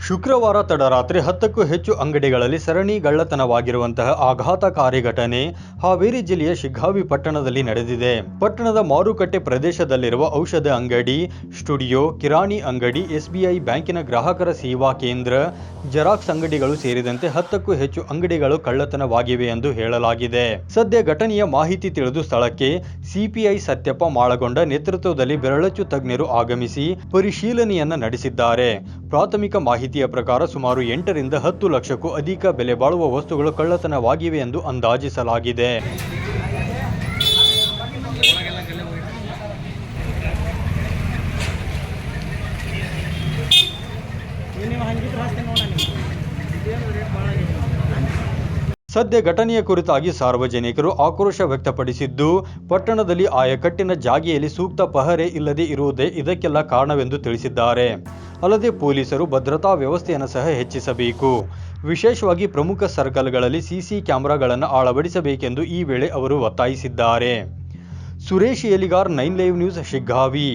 ಶುಕ್ರವಾರ ತಡರಾತ್ರಿ ಹತ್ತಕ್ಕೂ ಹೆಚ್ಚು ಅಂಗಡಿಗಳಲ್ಲಿ ಸರಣಿ ಗಳ್ಳತನವಾಗಿರುವಂತಹ ಆಘಾತಕಾರಿ ಘಟನೆ ಹಾವೇರಿ ಜಿಲ್ಲೆಯ ಶಿಗ್ಗಾವಿ ಪಟ್ಟಣದಲ್ಲಿ ನಡೆದಿದೆ. ಪಟ್ಟಣದ ಮಾರುಕಟ್ಟೆ ಪ್ರದೇಶದಲ್ಲಿರುವ ಔಷಧ ಅಂಗಡಿ, ಸ್ಟುಡಿಯೋ, ಕಿರಾಣಿ ಅಂಗಡಿ, ಎಸ್ಬಿಐ ಬ್ಯಾಂಕಿನ ಗ್ರಾಹಕರ ಸೇವಾ ಕೇಂದ್ರ, ಜೆರಾಕ್ಸ್ ಅಂಗಡಿಗಳು ಸೇರಿದಂತೆ ಹತ್ತಕ್ಕೂ ಹೆಚ್ಚು ಅಂಗಡಿಗಳು ಕಳ್ಳತನವಾಗಿವೆ ಎಂದು ಹೇಳಲಾಗಿದೆ. ಸದ್ಯ ಘಟನೆಯ ಮಾಹಿತಿ ತಿಳಿದು ಸ್ಥಳಕ್ಕೆ ಸಿಪಿಐ ಸತ್ಯಪ್ಪ ಮಾಳಗೊಂಡ ನೇತೃತ್ವದಲ್ಲಿ ಬೆರಳಚ್ಚು ತಜ್ಞರು ಆಗಮಿಸಿ ಪರಿಶೀಲನೆಯನ್ನ ನಡೆಸಿದ್ದಾರೆ. ಪ್ರಾಥಮಿಕ ಮಾಹಿತಿಯ ಪ್ರಕಾರ ಸುಮಾರು ಎಂಟರಿಂದ ಹತ್ತು ಲಕ್ಷಕ್ಕೂ ಅಧಿಕ ಬೆಲೆ ಬಾಳುವ ವಸ್ತುಗಳು ಕಳ್ಳತನವಾಗಿವೆ ಎಂದು ಅಂದಾಜಿಸಲಾಗಿದೆ. ಸದ್ಯ ಘಟನೆಯ ಕುರಿತಾಗಿ ಸಾರ್ವಜನಿಕರು ಆಕ್ರೋಶ ವ್ಯಕ್ತಪಡಿಸಿದ್ದು, ಪಟ್ಟಣದಲ್ಲಿ ಆಯಕಟ್ಟಿನ ಜಾಗೆಯಲ್ಲಿ ಸೂಕ್ತ ಪಹರೆ ಇಲ್ಲದೆ ಇರುವುದೇ ಇದಕ್ಕೆಲ್ಲ ಕಾರಣವೆಂದು ತಿಳಿಸಿದ್ದಾರೆ. ಅಲ್ಲದೆ ಪೊಲೀಸರು ಭದ್ರತಾ ವ್ಯವಸ್ಥೆಯನ್ನು ಸಹ ಹೆಚ್ಚಿಸಬೇಕು. ವಿಶೇಷವಾಗಿ ಪ್ರಮುಖ ಸರ್ಕಲ್ಗಳಲ್ಲಿ ಸಿಸಿ ಕ್ಯಾಮೆರಾಗಳನ್ನು ಅಳವಡಿಸಬೇಕೆಂದು ಈ ವೇಳೆ ಅವರು ಒತ್ತಾಯಿಸಿದ್ದಾರೆ. Suresh Eligar nine live news, Shiggavi.